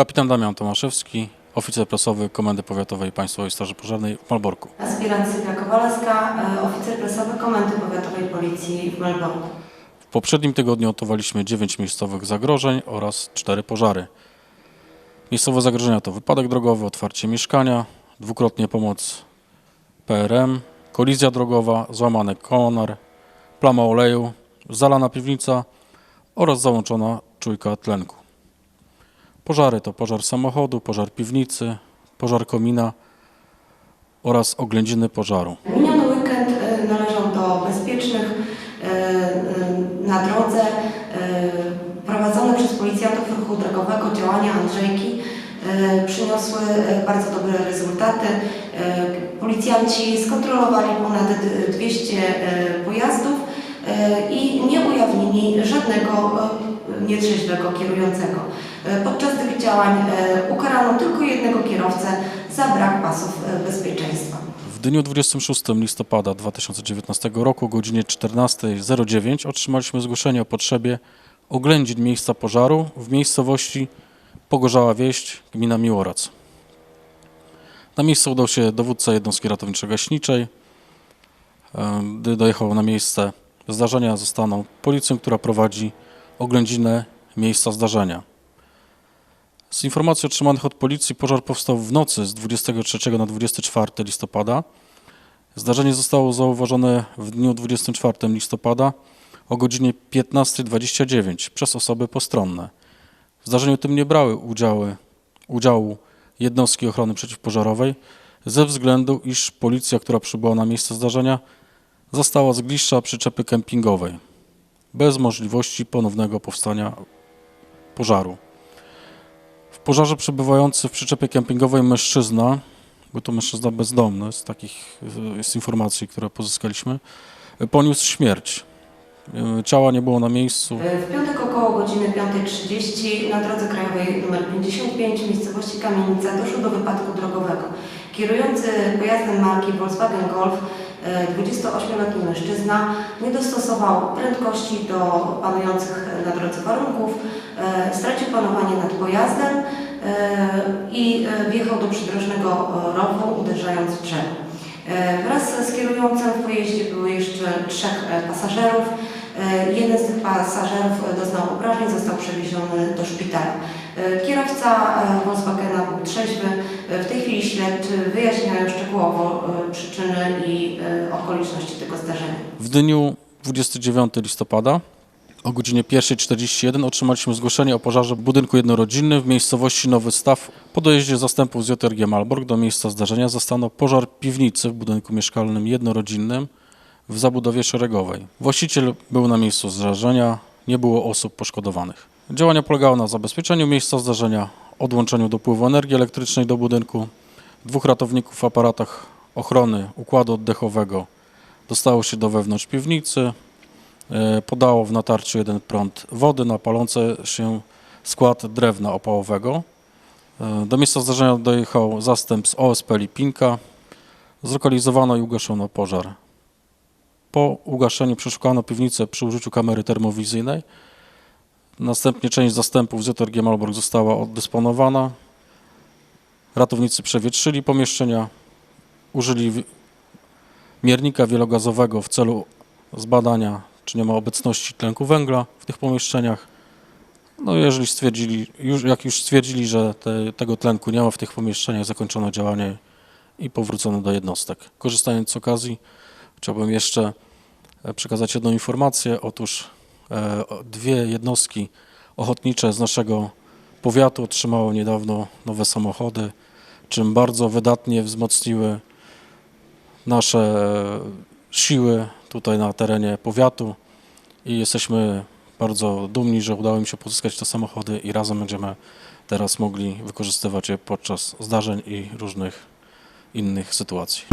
Kapitan Damian Tomaszewski, oficer prasowy Komendy Powiatowej Państwowej Straży Pożarnej w Malborku. Aspirant Sylwia Kowalska, e, oficer prasowy Komendy Powiatowej Policji w Melbourne. W poprzednim tygodniu odnotowaliśmy 9 miejscowych zagrożeń oraz 4 pożary. Miejscowe zagrożenia to wypadek drogowy, otwarcie mieszkania, dwukrotnie pomoc PRM, kolizja drogowa, złamany konar, plama oleju, zalana piwnica oraz załączona czujka tlenku. Pożary to pożar samochodu, pożar piwnicy, pożar komina oraz oględziny pożaru. Miniony weekend e, należał do bezpiecznych e, e, na drodze prowadzone przez policjantów ruchu drogowego działania Andrzejki przyniosły bardzo dobre rezultaty. Policjanci skontrolowali ponad d- 200 e, pojazdów i nie ujawnili żadnego nietrzeźwego kierującego. E, Podczas tych działań e, ukarano tylko jednego kierowcę za brak pasów e, bezpieczeństwa. W dniu 26 listopada 2019 roku o godzinie 14.09 otrzymaliśmy zgłoszenie o potrzebie oględzin miejsca pożaru w miejscowości Pogorzała Wieść, gmina Miłorac. Na miejsce udał się dowódca jednostki ratowniczo-gaśniczej. Gdy dojechał na miejsce zdarzenia, zostaną policją, która prowadzi oględzinę miejsca zdarzenia. Z informacji otrzymanych od policji pożar powstał w nocy z 23 na 24 listopada. Zdarzenie zostało zauważone w dniu 24 listopada o godzinie 15.29 przez osoby postronne. W zdarzeniu tym nie brały udziały, udziału jednostki ochrony przeciwpożarowej ze względu, iż policja, która przybyła na miejsce zdarzenia, została z glisza przyczepy kempingowej bez możliwości ponownego powstania pożaru. W pożarze przebywający w przyczepie kempingowej mężczyzna, był to mężczyzna bezdomny, z takich y, z informacji, które pozyskaliśmy, y, poniósł śmierć. Y, Ciała nie było na miejscu. W piątek około godziny 5.30 na drodze krajowej nr 55 w miejscowości Kamienica doszło do wypadku drogowego. Kierujący pojazdem marki Volkswagen Golf, e, 28-letni mężczyzna, nie dostosował prędkości do panujących na drodze warunków, e, stracił panowanie nad pojazdem e, i e, wjechał do przydrożnego rowu, uderzając w drzewo. Wraz z kierującym w pojeździe było jeszcze trzech pasażerów. Jeden z tych pasażerów doznał obrażeń, został przewieziony do szpitala. E, Kierowca e, Volkswagena był trzeźwy. E, W tej chwili śledczy wyjaśniają szczegółowo przyczyny i okoliczności tego zdarzenia. W dniu 29 listopada o godzinie 1.41 otrzymaliśmy zgłoszenie o pożarze budynku jednorodzinnym w miejscowości Nowy Staw. Po dojeździe zastępów z JRG Malbork do miejsca zdarzenia zastano pożar piwnicy w budynku mieszkalnym jednorodzinnym w zabudowie szeregowej. Właściciel był na miejscu zdarzenia, nie było osób poszkodowanych. Działania polegały na zabezpieczeniu miejsca zdarzenia, odłączeniu dopływu energii elektrycznej do budynku. Dwóch ratowników w aparatach ochrony układu oddechowego dostało się do wewnątrz piwnicy, e, podało w natarciu jeden prąd wody na palący się skład drewna opałowego. E, Do miejsca zdarzenia dojechał zastęp z OSP Lipinka. Zlokalizowano i ugaszono pożar. Po ugaszeniu przeszukano piwnicę przy użyciu kamery termowizyjnej. Następnie część zastępów z JRG Malbork została oddysponowana. Ratownicy przewietrzyli pomieszczenia, użyli miernika wielogazowego w celu zbadania, czy nie ma obecności tlenku węgla w tych pomieszczeniach. No jeżeli stwierdzili, już, jak już stwierdzili, że te, tego tlenku nie ma w tych pomieszczeniach, zakończono działanie i powrócono do jednostek. Korzystając z okazji, chciałbym jeszcze e, przekazać jedną informację. Otóż dwie jednostki ochotnicze z naszego powiatu otrzymały niedawno nowe samochody, czym bardzo wydatnie wzmocniły nasze siły tutaj na terenie powiatu i jesteśmy bardzo dumni, że udało mi się pozyskać te samochody i razem będziemy teraz mogli wykorzystywać je podczas zdarzeń i różnych innych sytuacji.